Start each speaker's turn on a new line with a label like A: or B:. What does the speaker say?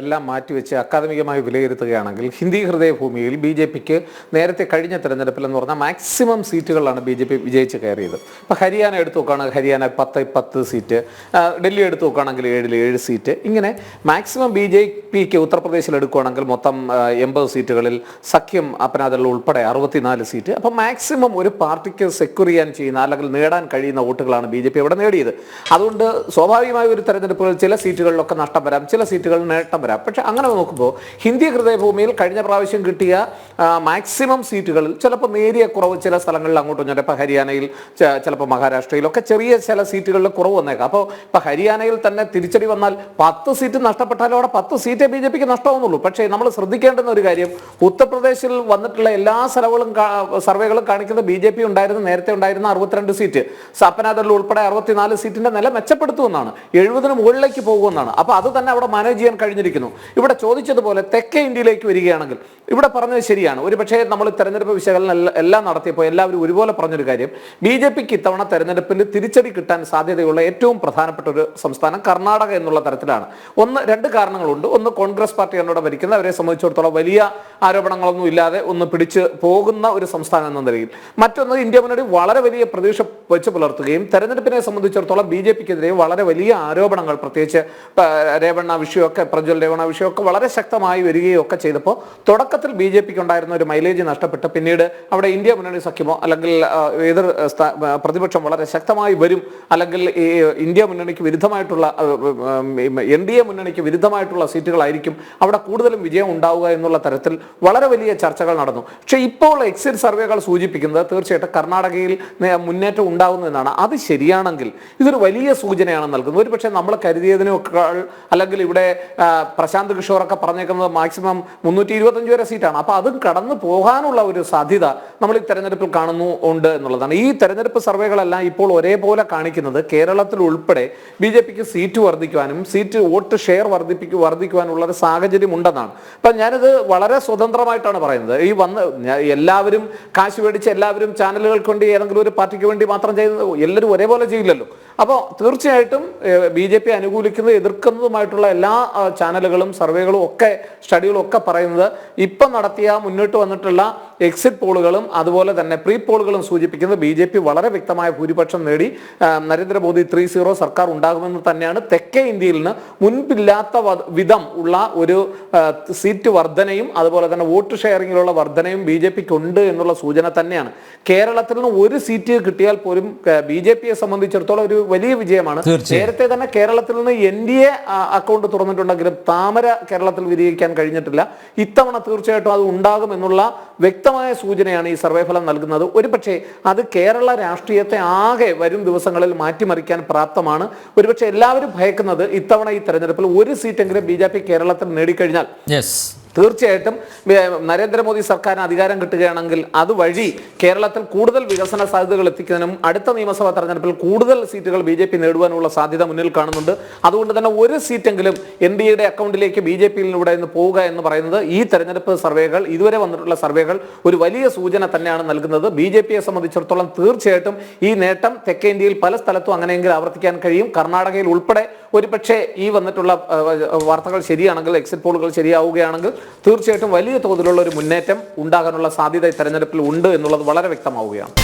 A: എല്ലാം മാറ്റിവെച്ച് അക്കാദമികമായി വിലയിരുത്തുകയാണെങ്കിൽ ഹിന്ദി ഹൃദയഭൂമിയിൽ ബി ജെ പിക്ക് നേരത്തെ കഴിഞ്ഞ തെരഞ്ഞെടുപ്പിൽ എന്ന് പറഞ്ഞാൽ മാക്സിമം സീറ്റുകളാണ് ബി ജെ പി വിജയിച്ച് കയറിയത്. ഇപ്പോൾ ഹരിയാന എടുത്തു നോക്കുകയാണെങ്കിൽ ഹരിയാന പത്ത് പത്ത് സീറ്റ്. ഡൽഹി എടുത്തു നോക്കുകയാണെങ്കിൽ ഏഴിൽ ഏഴ് സീറ്റ്. ഇങ്ങനെ മാക്സിമം ബി ജെ പിക്ക് ഉത്തർപ്രദേശിൽ എടുക്കുകയാണെങ്കിൽ മൊത്തം എൺപത് സീറ്റുകളിൽ സഖ്യം അപ്പനാദൾ ഉൾപ്പെടെ അറുപത്തിനാല് സീറ്റ്. അപ്പോൾ മാക്സിമം ഒരു പാർട്ടിക്ക് സെക്യൂർ ചെയ്യാൻ ചെയ്യുന്ന അല്ലെങ്കിൽ നേടാൻ കഴിയുന്ന വോട്ടുകളാണ് ബി ജെ പി അവിടെ നേടിയത്. അതുകൊണ്ട് സ്വാഭാവികമായ ഒരു തെരഞ്ഞെടുപ്പുകൾ ചില സീറ്റുകളിലൊക്കെ നഷ്ടം വരാം. ചില സീറ്റുകളിൽ നേട്ടം വരാം. പക്ഷെ അങ്ങനെ നോക്കുമ്പോൾ ഹിന്ദി ഹൃദയഭൂമിയിൽ കഴിഞ്ഞ പ്രാവശ്യം കിട്ടിയ മാക്സിമം സീറ്റുകളിൽ ചിലപ്പോൾ നേരിയ കുറവ് ചില സ്ഥലങ്ങളിൽ അങ്ങോട്ടും ഇങ്ങോട്ടും. ഇപ്പോൾ ഹരിയാനയിൽ ചിലപ്പോൾ മഹാരാഷ്ട്രയിലൊക്കെ ചെറിയ ചില സീറ്റുകളിൽ കുറവ് വന്നേക്കാം. അപ്പോൾ ഇപ്പോൾ ഹരിയാനയിൽ തന്നെ തിരിച്ചടി വന്നാൽ പത്ത് സീറ്റ് നഷ്ടപ്പെട്ടാലും അവിടെ പത്ത് സീറ്റേ ബി ജെ പിക്ക് നഷ്ടമാവുന്നുള്ളൂ. പക്ഷേ നമ്മൾ ശ്രദ്ധിക്കേണ്ടുന്ന ഒരു കാര്യം ഉത്തർപ്രദേശിൽ വന്നിട്ടുള്ള എല്ലാ സ്ഥലങ്ങളും സർവേകളും കാണിക്കുന്ന ബി ജെ പി ഉണ്ടായിരുന്ന നേരത്തെ ഉണ്ടായിരുന്ന അറുപത്തിരണ്ട് സീറ്റ് സപ്പനാദറിൽ ഉൾപ്പെടെ അറുപത്തിനാല് സീറ്റിന്റെ നില മെച്ചപ്പെടുത്തുമെന്നാണ്. എഴുപതിന് മുകളിലേക്ക് പോകുമെന്നാണ്. അപ്പോൾ അത് തന്നെ അവിടെ മാനേജ് ചെയ്യാൻ കഴിഞ്ഞിരിക്കുന്നു ഇവിടെ ചോദിച്ചതുപോലെ തെക്കേ ഇന്ത്യയിലേക്ക് വരികയാണെങ്കിൽ ഇവിടെ പറഞ്ഞത് ശരിയാണ്. ഒരു പക്ഷേ നമ്മൾ തെരഞ്ഞെടുപ്പ് വിശകലനം എല്ലാം- നടത്തിയപ്പോൾ എല്ലാവരും ഒരുപോലെ പറഞ്ഞൊരു കാര്യം. ബി ജെ പിക്ക് ഇത്തവണ തെരഞ്ഞെടുപ്പിൽ തിരിച്ചടി കിട്ടാൻ സാധ്യതയുള്ള ഏറ്റവും പ്രധാനപ്പെട്ട ഒരു സംസ്ഥാനം കർണാടക എന്നുള്ള തരത്തിലാണ്. ഒന്ന് രണ്ട് കാരണങ്ങളുണ്ട്. ഒന്ന് കോൺഗ്രസ് പാർട്ടി എന്നോട് ഭരിക്കുന്ന അവരെ സംബന്ധിച്ചിടത്തോളം വലിയ ആരോപണങ്ങളൊന്നും ഇല്ലാതെ ഒന്ന് പിടിച്ച് പോകുന്ന ഒരു സംസ്ഥാനം എന്ന നിലയിൽ. മറ്റൊന്ന് ഇന്ത്യ മുന്നണി വളരെ വലിയ പ്രതീക്ഷ വെച്ച് പുലർത്തുകയും തെരഞ്ഞെടുപ്പിനെ സംബന്ധിച്ചിടത്തോളം ബി ജെ പിക്കെതിരെ വളരെ വലിയ ആരോപണങ്ങൾ പ്രത്യേകിച്ച് രേവണ്ണ വിഷയമൊക്കെ പ്രജ്വൽ രേവണ്ണ വിഷയമൊക്കെ വളരെ ശക്തമായി വരികയും ഒക്കെ ചെയ്തപ്പോൾ തുടക്കത്തിൽ ബി ജെ പിക്ക് ഉണ്ടായിരുന്ന ഒരു മൈലേജ് നഷ്ടപ്പെട്ട്. പിന്നീട് അവിടെ ഇന്ത്യ മുന്നണി സഖ്യമോ അല്ലെങ്കിൽ എതിർ പ്രതിപക്ഷം വളരെ ശക്തമായി വരും. അല്ലെങ്കിൽ ഈ ഇന്ത്യ മുന്നണിക്ക് വിരുദ്ധമായിട്ടുള്ള എൻ ഡി എ മുന്നണിക്ക് വിരുദ്ധമായിട്ടുള്ള സീറ്റുകളായിരിക്കും. അവിടെ കൂടുതലും വിജയം ഉണ്ടാവുക എന്നുള്ള തരത്തിൽ വളരെ വലിയ ചർച്ചകൾ നടന്നു. പക്ഷേ ഇപ്പോൾ എക്സിറ്റ് സർവേകൾ സൂചിപ്പിക്കുന്നത് തീർച്ചയായിട്ടും കർണാടകയിൽ മുന്നേറ്റം ഉണ്ടാകുന്നതെന്നാണ് അത് ശരിയാണെങ്കിൽ ഇതൊരു വലിയ സൂചനയാണ് നൽകുന്നത്. ഒരു പക്ഷേ നമ്മൾ കരുതിയതിനേക്കാൾ അല്ലെങ്കിൽ ഇവിടെ പ്രശാന്ത് കിഷോർ ഒക്കെ പറഞ്ഞേക്കുന്നത് മാക്സിമം മുന്നൂറ്റി ഇരുപത്തഞ്ച് വരെ സീറ്റാണ്. അപ്പോൾ അതും കടന്നു പോകാനുള്ള ഒരു സാധ്യത നമ്മൾ ഈ തെരഞ്ഞെടുപ്പിൽ കാണുന്നു ഉണ്ട് എന്നുള്ളതാണ്. ഈ തെരഞ്ഞെടുപ്പ് സർവേകളെല്ലാം ഇപ്പോൾ ഒരേപോലെ കാണിക്കുന്നത് കേരളത്തിൽ ഉൾപ്പെടെ ബി ജെ പിക്ക് സീറ്റ് വർദ്ധിക്കുവാനും സീറ്റ് വോട്ട് ഷെയർ വർദ്ധിപ്പിക്കു വർദ്ധിക്കുവാനുള്ള ഒരു സാഹചര്യം ഉണ്ടെന്നാണ്. അപ്പം ഞാനിത് വളരെ സ്വതന്ത്രമായിട്ടാണ് പറയുന്നത്. ഈ വന്ന് എല്ലാവരും കാശ് മേടിച്ച് എല്ലാവരും ചാനലുകൾക്ക് വേണ്ടി ഏതെങ്കിലും ഒരു പാർട്ടിക്ക് വേണ്ടി മാത്രം ചെയ്ത് എല്ലാവരും ഒരേപോലെ ചെയ്യില്ലല്ലോ. അപ്പോൾ തീർച്ചയായിട്ടും ബി ജെ പി അനുകൂലിക്കുന്നത് എതിർക്കുന്നതുമായിട്ടുള്ള എല്ലാ ആ, ചാനലുകളും സർവേകളും ഒക്കെ സ്റ്റഡികളും ഒക്കെ പറയുന്നത് ഇപ്പം നടത്തിയ മുന്നോട്ട് വന്നിട്ടുള്ള എക്സിറ്റ് പോളുകളും അതുപോലെ തന്നെ പ്രീ പോളുകളും സൂചിപ്പിക്കുന്നത് ബി ജെ പി വളരെ വ്യക്തമായ ഭൂരിപക്ഷം നേടി. നരേന്ദ്രമോദി ത്രീ സീറോ സർക്കാർ ഉണ്ടാകുമെന്ന് തന്നെയാണ്. തെക്കേ ഇന്ത്യയിൽ നിന്ന് മുൻപില്ലാത്ത വിധം ഉള്ള ഒരു സീറ്റ് വർധനയും അതുപോലെ തന്നെ വോട്ട് ഷെയറിങ്ങിലുള്ള വർധനയും ബി ജെ പിക്ക് ഉണ്ട് എന്നുള്ള സൂചന തന്നെയാണ്. കേരളത്തിൽ നിന്ന് ഒരു സീറ്റ് കിട്ടിയാൽ പോലും ബി ജെ പിയെ സംബന്ധിച്ചിടത്തോളം ഒരു വലിയ വിജയമാണ്. നേരത്തെ തന്നെ കേരളത്തിൽ നിന്ന് എൻ ഡി എ അക്കൗണ്ട് തുറന്നിട്ടുണ്ടെങ്കിലും താമര കേരളത്തിൽ വിനിയോഗിക്കാൻ കഴിഞ്ഞിട്ടില്ല. ഇത്തവണ തീർച്ചയായിട്ടും അത് ഉണ്ടാകും എന്നുള്ള വ്യക്തമായ സൂചനയാണ് ഈ സർവേ ഫലം നൽകുന്നത്. ഒരുപക്ഷെ അത് കേരള രാഷ്ട്രീയത്തെ ആകെ വരും ദിവസങ്ങളിൽ മാറ്റിമറിക്കാൻ പ്രാപ്തമാണ്. ഒരുപക്ഷെ എല്ലാവരും ഭയക്കുന്നത് ഇത്തവണ ഈ തെരഞ്ഞെടുപ്പിൽ ഒരു സീറ്റെങ്കിലും ബി കേരളത്തിൽ നേടിക്കഴിഞ്ഞാൽ. തീർച്ചയായിട്ടും നരേന്ദ്രമോദി സർക്കാരിന് അധികാരം കിട്ടുകയാണെങ്കിൽ അതുവഴി കേരളത്തിൽ കൂടുതൽ വികസന സാധ്യതകൾ എത്തിക്കുന്നതിനും അടുത്ത നിയമസഭാ തെരഞ്ഞെടുപ്പിൽ കൂടുതൽ സീറ്റുകൾ ബി ജെ പി നേടുവാനുള്ള സാധ്യത മുന്നിൽ കാണുന്നുണ്ട്. അതുകൊണ്ട് തന്നെ ഒരു സീറ്റെങ്കിലും എൻ ഡി എയുടെ അക്കൗണ്ടിലേക്ക് ബി ജെ പിയിലൂടെ നിന്ന് പോവുക എന്ന് പറയുന്നത് ഈ തെരഞ്ഞെടുപ്പ് സർവേകൾ ഇതുവരെ വന്നിട്ടുള്ള സർവേകൾ ഒരു വലിയ സൂചന തന്നെയാണ് നൽകുന്നത്. ബി ജെ പിയെ സംബന്ധിച്ചിടത്തോളം തീർച്ചയായിട്ടും ഈ നേട്ടം തെക്കേ ഇന്ത്യയിൽ പല സ്ഥലത്തും അങ്ങനെയെങ്കിൽ ആവർത്തിക്കാൻ കഴിയും. കർണാടകയിൽ ഉൾപ്പെടെ ഒരുപക്ഷെ ഈ വന്നിട്ടുള്ള വാർത്തകൾ ശരിയാണെങ്കിൽ എക്സിറ്റ് പോളുകൾ ശരിയാവുകയാണെങ്കിൽ തീർച്ചയായിട്ടും വലിയ തോതിലുള്ള ഒരു മുന്നേറ്റം ഉണ്ടാകാനുള്ള സാധ്യത ഈ തെരഞ്ഞെടുപ്പിൽ ഉണ്ട് എന്നുള്ളത് വളരെ വ്യക്തമാവുകയാണ്.